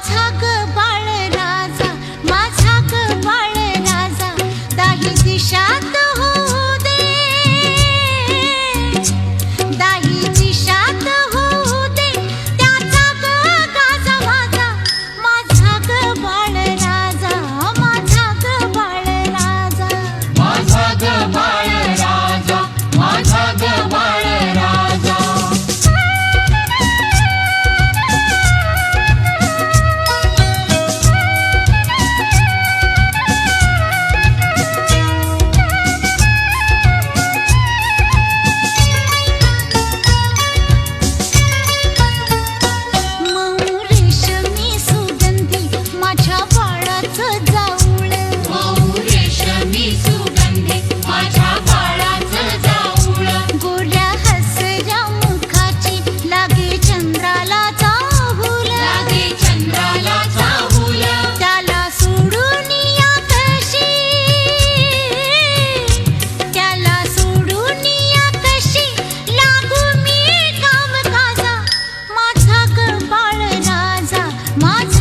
माझा ग बाळ राजा दाही दिशा March.